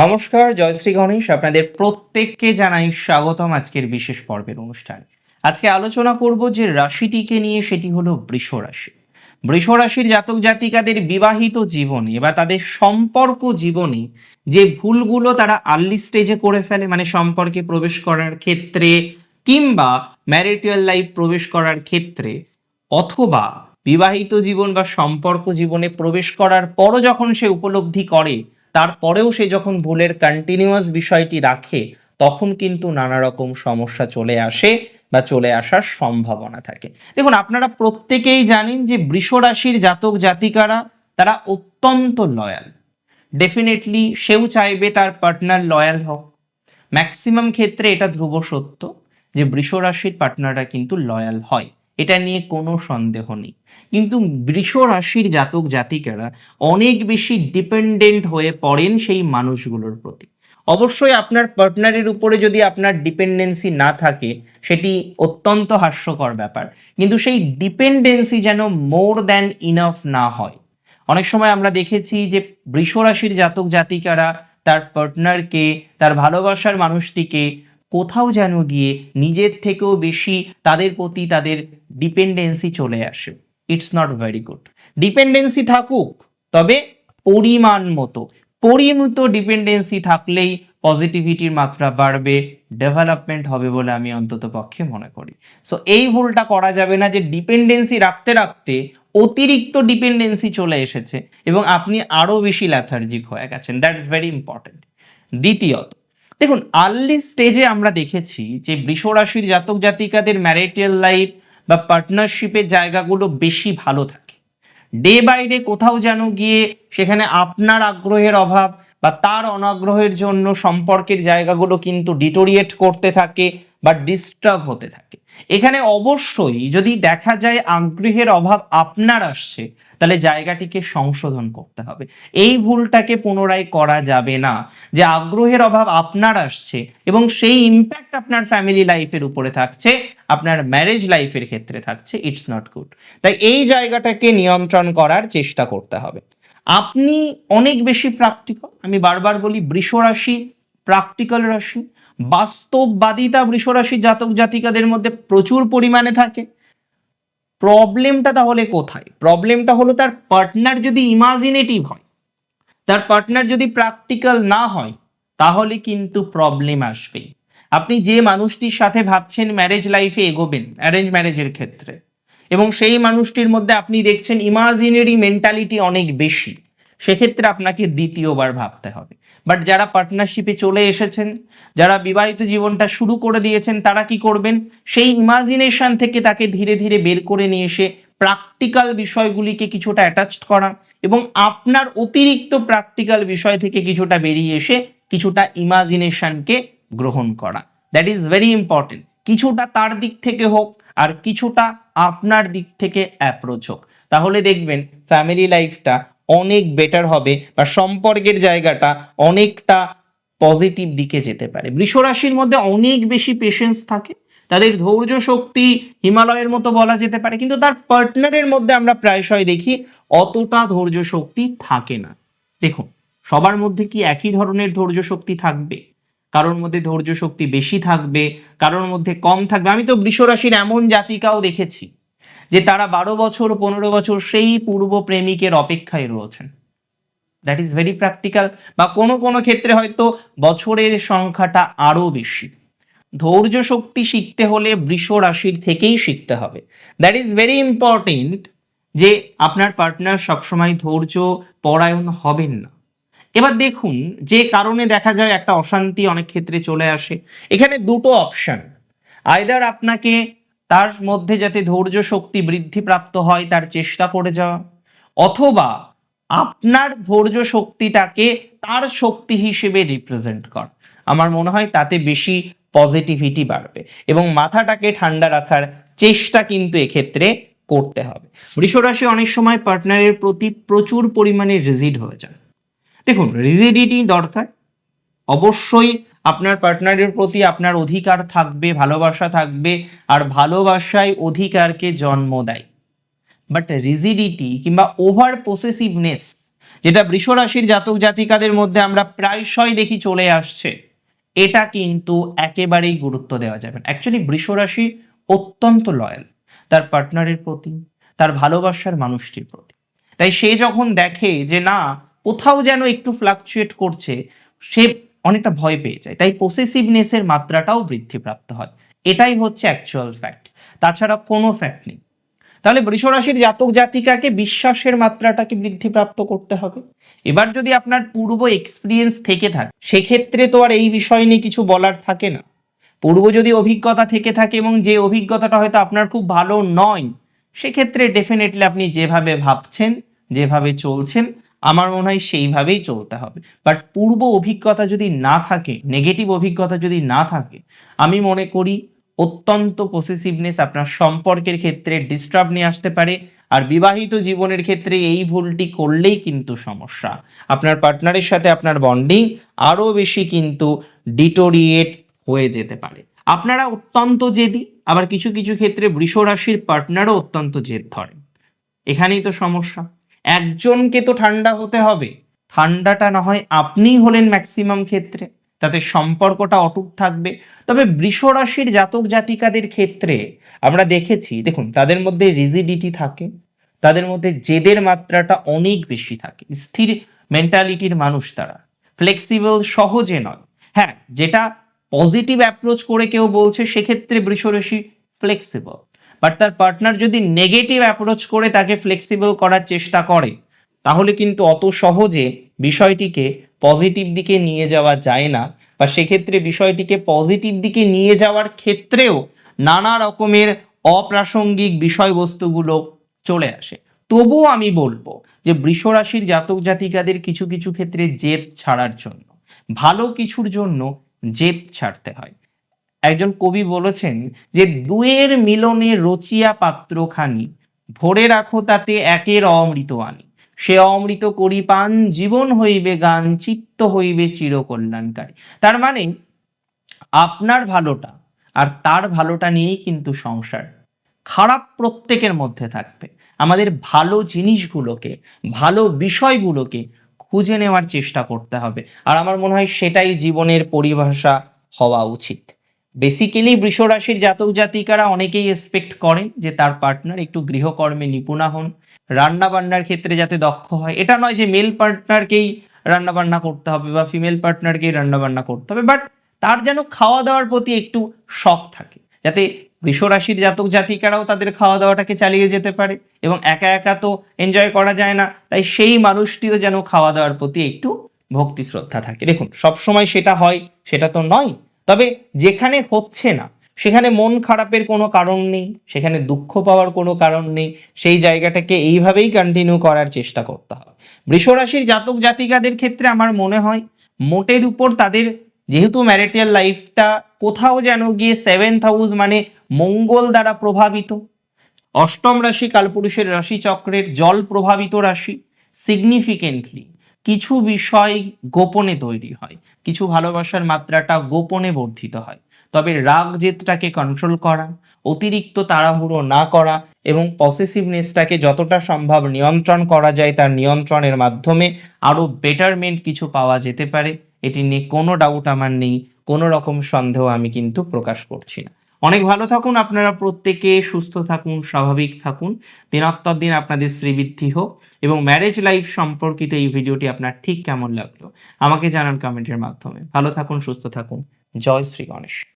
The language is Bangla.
নমস্কার জয়শ্রী গণেশ। আপনাদের প্রত্যেককে জানাই স্বাগতম আজকের বিশেষ পর্বের অনুষ্ঠান। আজকে আলোচনা করব যে রাশিটিকে নিয়ে, সেটি হলো বৃষ রাশি। বৃষ রাশির জাতক জাতিকাদের বিবাহিত জীবনে বা তাদের সম্পর্ক জীবনে যে ভুলগুলো তারা আর্লি স্টেজে করে ফেলে মানে সম্পর্কে প্রবেশ করার ক্ষেত্রে কিংবা ম্যারিটাল লাইফ প্রবেশ করার ক্ষেত্রে, অথবা বিবাহিত জীবন বা সম্পর্ক জীবনে প্রবেশ করার পরও যখন সে উপলব্ধি করে তারপরেও সে যখন ভুলের কন্টিনিউয়াস বিষয়টি রাখে, তখন কিন্তু নানা রকম সমস্যা চলে আসে বা চলে আসার সম্ভাবনা থাকে। দেখুন, আপনারা প্রত্যেকেই জানেন যে বৃষ রাশির জাতক জাতিকারা, তারা অত্যন্ত লয়াল ডেফিনেটলি সেও চাইবে তার পার্টনার লয়াল হোক। ম্যাক্সিমাম ক্ষেত্রে এটা ধ্রুব সত্য যে বৃষ রাশির পার্টনাররা কিন্তু লয়াল হয়। এটা নিয়ে কোনো সন্দেহ নেই। কিন্তু বৃষ রাশির জাতক জাতিকারা অনেক বেশি ডিপেন্ডেন্ট হয়ে পড়েন সেই মানুষগুলোর প্রতি। অবশ্যই আপনার পার্টনারের উপরে যদি আপনার ডিপেন্ডেন্সি না থাকে, সেটি অত্যন্ত হাস্যকর ব্যাপার। কিন্তু সেই ডিপেন্ডেন্সি যেন মোর দ্যান ইনাফ না হয়। অনেক সময় আমরা দেখেছি যে বৃষ রাশির জাতক জাতিকারা তার পার্টনারকে তার ভালোবাসার মানুষটিকে কোথাও যেন গিয়ে নিজের থেকেও বেশি তাদের প্রতি তাদের ডিপেন্ডেন্সি চলে আসে। It's not very good dependency থাকুক, তবে পরিমাণ মতো, পরিমিত ডিপেন্ডেন্সি থাকলেই পজিটিভিটির মাত্রা বাড়বে ডেভেলপমেন্ট হবে বলে আমি অন্তত পক্ষে মনে করি। সো এই ভুলটা করা যাবে না যে ডিপেন্ডেন্সি রাখতে রাখতে অতিরিক্ত ডিপেন্ডেন্সি চলে এসেছে এবং আপনি আরও বেশি ল্যাথার্জিক হয়ে গেছেন। দ্যাট ইজ ভেরি ইম্পর্টেন্ট দ্বিতীয়ত দেখুন আর্লি স্টেজে আমরা দেখেছি যে বৃষ রাশির জাতক জাতিকাদের ম্যারিটাল লাইফ বা পার্টনারশিপের জায়গাগুলো বেশি ভালো থাকে। ডে বাই ডে কোথাও যেন গিয়ে সেখানে আপনার আগ্রহের অভাব বা তার অনাগ্রহের জন্য সম্পর্কের জায়গাগুলো কিন্তু ডিটোরিয়েট করতে থাকে। বা ডিস্টার্ব হতে থাকে। এখানে অবশ্যই যদি দেখা যায় আগ্রহের অভাব আপনার আসছে, তাহলে জায়গাটিকে সংশোধন করতে হবে। এই ভুলটাকে পুনরায় করা যাবে না যে আগ্রহের অভাব আপনার আসছে এবং সেই ইম্প্যাক্ট আপনার ফ্যামিলি লাইফের উপরে থাকছে, আপনার ম্যারেজ লাইফের ক্ষেত্রে থাকছে ইটস নট গুড তাই এই জায়গাটাকে নিয়ন্ত্রণ করার চেষ্টা করতে হবে। আপনি অনেক বেশি প্র্যাকটিক্যাল আমি বারবার বলি বৃষ রাশি প্র্যাকটিক্যাল রাশি, বাস্তববাদিতা বৃষ রাশির জাতক জাতিকাদের মধ্যে প্রচুর পরিমাণে থাকে। প্রবলেমটা তাহলে কোথায়? প্রবলেমটা হলো তার পার্টনার যদি ইমাজিনেটিভ হয়, তার পার্টনার যদি প্র্যাকটিক্যাল না হয়, তাহলে কিন্তু প্রবলেম আসবেই আপনি যে মানুষটির সাথে ভাবছেন ম্যারেজ লাইফে এগোবেন অ্যারেঞ্জ ম্যারেজের ক্ষেত্রে, এবং সেই মানুষটির মধ্যে আপনি দেখছেন ইমাজিনারি মেন্টালিটি অনেক বেশি। সেক্ষেত্রে আপনাকে দ্বিতীয়বার ভাবতে হবে। বাট যারা পার্টনারশিপে চলে এসেছেন, যারা বিবাহিত জীবনটা শুরু করে দিয়েছেন, তারা কি করবেন? সেই ইমাজিনেশন থেকে তাকে ধীরে ধীরে বের করে নিয়ে এসে প্র্যাকটিক্যাল বিষয়গুলিকে কিছুটা অ্যাটাচড করা এবং আপনার অতিরিক্ত প্র্যাকটিক্যাল বিষয় থেকে কিছুটা বেরিয়ে এসে কিছুটা ইমাজিনেশনকে গ্রহণ করা। দ্যাট ইজ ভেরি ইম্পর্টেন্ট কিছুটা তার দিক থেকে হোক আর কিছুটা আপনার দিক থেকে অ্যাপ্রোচ হোক। তাহলে দেখবেন ফ্যামিলি লাইফটা অনেক বেটার হবে বা সম্পর্কের জায়গাটা অনেকটা পজিটিভ দিকে যেতে পারে। বৃষ রাশির মধ্যে অনেক বেশি পেশেন্স থাকে। তাদের ধৈর্য শক্তি হিমালয়ের মতো বলা যেতে পারে। কিন্তু তার পার্টনারের মধ্যে আমরা প্রায়শই দেখি অতটা ধৈর্য শক্তি থাকে না। দেখুন, সবার মধ্যে কি একই ধরনের ধৈর্য শক্তি থাকবে? কারোর মধ্যে ধৈর্য শক্তি বেশি থাকবে, কারোর মধ্যে কম থাকবে। আমি তো বৃষ রাশির এমন জাতিকাও দেখেছি। যে তারা বারো বছর, পনেরো বছর সেই পূর্ব প্রেমিকের অপেক্ষায় রয়েছেন। দ্যাট ইজ ভেরি প্র্যাকটিক্যাল বা কোনো কোনো ক্ষেত্রে হয়তো বছরের সংখ্যাটা আরও বেশি। ধৈর্য শক্তি শিখতে হলে বৃষ রাশির থেকেই শিখতে হবে। দ্যাট ইজ ভেরি ইম্পর্টেন্ট যে আপনার পার্টনার সবসময় ধৈর্য, পরায়ণ হবেন না। এবার দেখুন, যে কারণে দেখা যায় একটা অশান্তি অনেক ক্ষেত্রে চলে আসে। এখানে দুটো অপশন আয়দার আপনাকে তার মধ্যে যাতে ধৈর্য শক্তি বৃদ্ধিপ্রাপ্ত হয়, তার চেষ্টা করে যাওয়া। অথবা আপনার ধৈর্য শক্তিটাকে তার শক্তি হিসেবে রিপ্রেজেন্ট কর। আমার মনে হয় তাতে বেশি পজিটিভিটি বাড়বে এবং মাথাটাকে ঠান্ডা রাখার চেষ্টা কিন্তু এক্ষেত্রে করতে হবে। বৃষরাশি অনেক সময় পার্টনারের প্রতি প্রচুর পরিমাণে রিজিড হয়ে যায়। দেখুন রিজিডিটি দরকার। অবশ্যই আপনার পার্টনারের প্রতি আপনার অধিকার থাকবে, ভালোবাসা থাকবে, আর ভালোবাসায় অধিকারকে জন্ম দেয়। বাট রিজিডিটি কিংবা ওভার পসেসিভনেস যেটা বৃষ রাশির জাতক জাতিকাদের মধ্যে আমরা প্রায়শই দেখি চলে আসছে, এটা কিন্তু একেবারেই গুরুত্ব দেওয়া যাবে না। অ্যাকচুয়ালি বৃষ রাশি অত্যন্ত লয়াল তার পার্টনারের প্রতি, তার ভালোবাসার মানুষটির প্রতি। তাই সে যখন দেখে যে না, কোথাও যেন একটু ফ্লাকচুয়েট করছে, সে অনেকটা ভয় পেয়ে যায়। তাই পসেসিভনেসের মাত্রাটাও বৃদ্ধিপ্রাপ্ত হয়। এটাই হচ্ছে অ্যাকচুয়াল ফ্যাক্ট তাছাড়া কোনো ফ্যাক্ট নেই। তাহলে বৃষরাশির জাতক জাতিকাকে বিশ্বাসের মাত্রাটাকে বৃদ্ধিপ্রাপ্ত করতে হবে। এবার যদি আপনার পূর্ব এক্সপিরিয়েন্স থেকে থাকে, সেক্ষেত্রে তো আর এই বিষয় নিয়ে কিছু বলার থাকে না। পূর্ব যদি অভিজ্ঞতা থেকে থাকে এবং যে অভিজ্ঞতাটা হয়তো আপনার খুব ভালো নয়, সেক্ষেত্রে ডেফিনেটলি আপনি যেভাবে ভাবছেন, যেভাবে চলছেন আমার মনে হয় সেইভাবেই চলতে হবে। বাট পূর্ব অভিজ্ঞতা যদি না থাকে নেগেটিভ অভিজ্ঞতা যদি না থাকে, আমি মনে করি অত্যন্ত পসেসিভনেস আপনার সম্পর্কের ক্ষেত্রে ডিস্টার্ব নিয়ে আসতে পারে, আর বিবাহিত জীবনের ক্ষেত্রে এই ভুলটি করলেই কিন্তু সমস্যা। আপনার পার্টনারের সাথে আপনার বন্ডিং আরও বেশি কিন্তু ডিটোরিয়েট হয়ে যেতে পারে। আপনারা অত্যন্ত জেদি, আবার কিছু কিছু ক্ষেত্রে বৃষ রাশির পার্টনারও অত্যন্ত জেদ ধরেন। এখানেই তো সমস্যা। একজনকে তো ঠান্ডা হতে হবে। ঠান্ডাটা না হয় আপনিই হলেন ম্যাক্সিমাম ক্ষেত্রে। তাতে সম্পর্কটা অটুট থাকবে। তবে বৃষ রাশির জাতক জাতিকাদের ক্ষেত্রে আমরা দেখেছি, দেখুন, তাদের মধ্যে রিজিডিটি থাকে, তাদের মধ্যে জেদের মাত্রাটা অনেক বেশি থাকে। স্থির মেন্টালিটির মানুষ তারা। ফ্লেক্সিবল সহজে নয়। হ্যাঁ যেটা পজিটিভ অ্যাপ্রোচ করে কেউ বলছে, সেক্ষেত্রে বৃষরাশি ফ্লেক্সিবল বাট তার পার্টনার যদি নেগেটিভ অ্যাপ্রোচ করে তাকে ফ্লেক্সিবল করার চেষ্টা করে, তাহলে কিন্তু অত সহজে বিষয়টিকে পজিটিভ দিকে নিয়ে যাওয়া যায় না। বা সেক্ষেত্রে বিষয়টিকে পজিটিভ দিকে নিয়ে যাওয়ার ক্ষেত্রেও নানা রকমের অপ্রাসঙ্গিক বিষয়বস্তুগুলো চলে আসে। তবুও আমি বলব যে বৃষরাশির জাতক জাতিকাদের কিছু কিছু ক্ষেত্রে জেদ ছাড়ার জন্য, ভালো কিছুর জন্য জেদ ছাড়তে হয়। একজন কবি বলেছেন যে দুয়ের মিলনে রচিয়া পাত্রখানি, ভরে রাখো তাতে একের অমৃত আনি। সে অমৃত করি পান, জীবন হইবে গান, চিত্ত হইবে চিরকল্যাণকারী। তার মানে আপনার ভালোটা আর তার ভালোটা নিয়েই কিন্তু সংসার খারাপ প্রত্যেকের মধ্যে থাকবে। আমাদের ভালো জিনিসগুলোকে, ভালো বিষয়গুলোকে খুঁজে নেওয়ার চেষ্টা করতে হবে। আর আমার মনে হয় সেটাই জীবনের পরিভাষা হওয়া উচিত। বেসিক্যালি বৃষ রাশির জাতক জাতিকারা অনেকেই এক্সপেক্ট করেন যে তার পার্টনার একটু গৃহকর্মে নিপুণা হন, রান্না বান্নার ক্ষেত্রে যাতে দক্ষ হয়। এটা নয় যে মেল পার্টনারকেই রান্না বান্না করতে হবে বা ফিমেল পার্টনারকেই রান্না বান্না করতে হবে বাট তার যেন খাওয়া দাওয়ার প্রতি একটু শখ থাকে, যাতে রাশির জাতক জাতিকারাও তাদের খাওয়া দাওয়াটাকে চালিয়ে যেতে পারে এবং একা একা তো এনজয় করা যায় না, তাই সেই মানুষটিও যেন খাওয়া দাওয়ার প্রতি একটু ভক্তি শ্রদ্ধা থাকে। দেখুন, সবসময় সেটা হয়, সেটা তো নয় তবে যেখানে হচ্ছে না, সেখানে মন খারাপের কোনো কারণ নেই, সেখানে দুঃখ পাওয়ার কোনো কারণ নেই, সেই জায়গাটাকে এইভাবেই কন্টিনিউ করার চেষ্টা করতে হবে। বৃষরাশির জাতক জাতিকাদের ক্ষেত্রে আমার মনে হয়, মোটের উপর তাদের যেহেতু ম্যারিটাল লাইফটা কোথাও যেন গিয়ে সেভেন্থ হাউস মানে মঙ্গল দ্বারা প্রভাবিত, অষ্টম রাশি কালপুরুষের রাশি চক্রের জল প্রভাবিত রাশি সিগনিফিকেন্টলি কিছু বিষয় গোপনে তৈরি হয়, কিছু ভালোবাসার মাত্রাটা গোপনে বর্ধিত হয়। তবে রাগ জেদটাকে কন্ট্রোল করা, অতিরিক্ত তাড়াহুড়ো না করা এবং পসেসিভনেসটাকে যতটা সম্ভব নিয়ন্ত্রণ করা যায় তার নিয়ন্ত্রণের মাধ্যমে আরও বেটারমেন্ট কিছু পাওয়া যেতে পারে, এটি নিয়ে কোনো ডাউট আমার নেই, কোনো রকম সন্দেহ আমি কিন্তু প্রকাশ করছি না। অনেক ভালো থাকুন, আপনারা প্রত্যেকে সুস্থ থাকুন, স্বাভাবিক থাকুন। দিনত্তর দিন আপনাদের শ্রীবৃদ্ধি হোক এবং ম্যারেজ লাইফ সম্পর্কিত এই ভিডিওটি আপনার ঠিক কেমন লাগল, আমাকে জানান কমেন্টের মাধ্যমে। ভালো থাকুন, সুস্থ থাকুন। জয় শ্রী গণেশ।